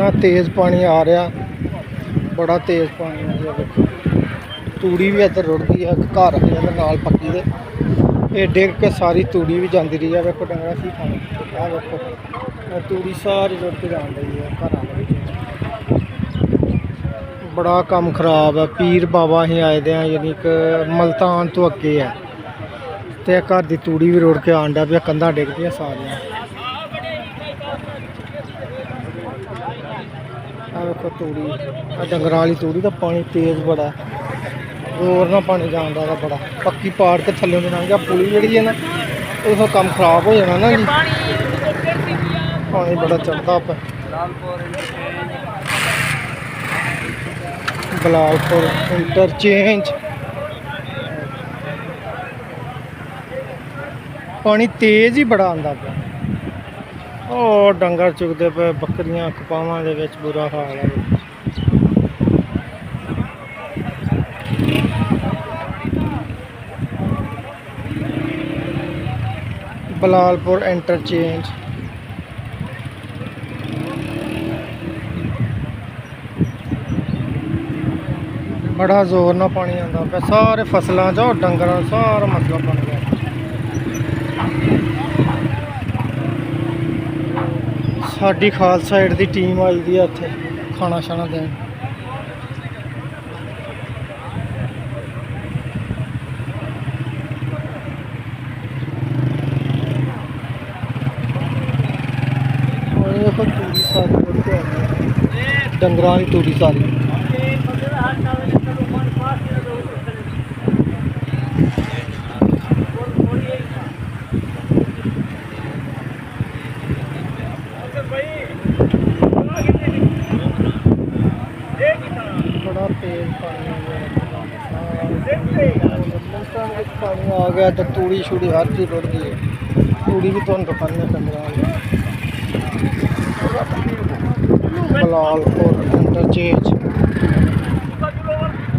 ਇੰਨਾ ਤੇਜ਼ ਪਾਣੀ ਆ ਰਿਹਾ, ਬੜਾ ਤੇਜ਼ ਪਾਣੀ ਆ ਰਿਹਾ ਵੇਖੋ ਤੂੜੀ ਵੀ ਇੱਧਰ ਰੁੜਦੀ ਗਈ ਆ ਘਰ ਦੇ ਇਹਦੇ ਨਾਲ ਪੱਕੀ ਦੇ। ਇਹ ਡਿੱਗ ਕੇ ਸਾਰੀ ਤੂੜੀ ਵੀ ਜਾਂਦੀ ਰਹੀ ਆ, ਵੇਖੋ ਡੰਗਰਾ ਕੀ ਖਾਣਾ ਆ ਵੇਖੋ ਤੂੜੀ ਸਾਰੀ ਰੁੜ ਕੇ ਜਾਣ ਰਹੀ ਆ ਘਰਾਂ ਦੇ ਵਿੱਚ। ਬੜਾ ਕੰਮ ਖਰਾਬ ਹੈ ਪੀਰ ਬਾਬਾ ਹੀ ਆਏ ਦੇ ਆ, ਯਾਨੀ ਕਿ ਮਲਤਾਨ ਤੋਂ ਅੱਗੇ ਹੈ ਤੇ ਘਰ ਦੀ ਤੂੜੀ ਵੀ ਰੁੜ ਕੇ ਆਣ ਡਿਆ ਪਿਆ ਕੰਧਾਂ ਡਿੱਗ ਪਈਆਂ ਸਾਰੀਆਂ। ਆ ਵੇਖੋ ਤੂੜੀ ਆ ਡੰਗਰਾਂ ਵਾਲੀ ਤੂੜੀ ਦਾ ਪਾਣੀ ਤੇਜ਼ ਬੜਾ ਹੈ। ਜ਼ੋਰ ਨਾਲ ਪਾਣੀ ਜਾਂਦਾ ਦਾ ਬੜਾ ਪੱਕੀ ਪਾੜ ਕੇ ਥੱਲੇ ਨੂੰ ਲੰਘ ਗਿਆ ਪੁਲੀ ਜਿਹੜੀ ਹੈ ਨਾ ਉਹ ਕੰਮ ਖਰਾਬ ਹੋ ਜਾਣਾ ਨਾ ਜੀ। ਪਾਣੀ ਬੜਾ ਚੜਦਾ ਪਿਆ। ਬਲਾਲਪੁਰ ਇੰਟਰਚੇਂਜ। ਪਾਣੀ ਤੇਜ਼ ਹੀ ਬੜਾ ਆਂਦਾ ਪਿਆ। ਉਹ ਡੰਗਰ ਚੁਗਦੇ ਪਏ, ਬੱਕਰੀਆਂ ਕਪਾਵਾਂ ਦੇ ਵਿੱਚ ਬੁਰਾ ਹਾਲ ਹੈ ਬਲਾਲਪੁਰ ਇੰਟਰਚੇਂਜ। ਬੜਾ ਜ਼ੋਰ ਨਾਲ ਪਾਣੀ ਆਉਂਦਾ ਪਿਆ, ਸਾਰੇ ਫਸਲਾਂ 'ਚ ਉਹ ਡੰਗਰਾਂ ਸਾਰਾ ਮਸਲਾ ਬਣ ਗਿਆ। ਸਾਡੀ ਖਾਲਸਾ ਏਡ ਦੀ ਟੀਮ ਆਈ ਦੀ ਆ ਇੱਥੇ, ਖਾਣਾ ਛਾਣਾ ਦੇਣ। ਦੇਖੋ ਤੂੜੀ ਸਾਰੀ ਡੰਗਰਾਂ ਦੀ ਤੂੜੀ ਸਾਰੀ ਬੜਾ ਤੇਜ਼ ਪਾਣੀ ਆ ਗਿਆ। ਮਿੰਟਾਂ ਵਿੱਚ ਪਾਣੀ ਆ ਗਿਆ ਤੇ ਤੂੜੀ ਛੁੜੀ ਹਰ ਚੀਜ਼ ਰੁੜ ਗਈ ਹੈ। ਤੂੜੀ ਵੀ ਤੁਹਾਨੂੰ ਦਿਖਾਉਂਦੇ ਡੰਗਰਾਂ ਦੀ ਬਲਾਲਪੁਰ ਇੰਟਰਚੇਂਜ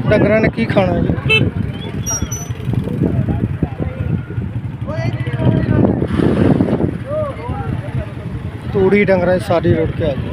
ਡੰਗਰਾਂ ਨੇ ਕੀ ਖਾਣਾ ਜੀ? ਤੂੜੀ ਡੰਗਰਾਂ ਦੀ ਸਾਰੀ ਰੁੜ ਕੇ ਆ ਗਈ।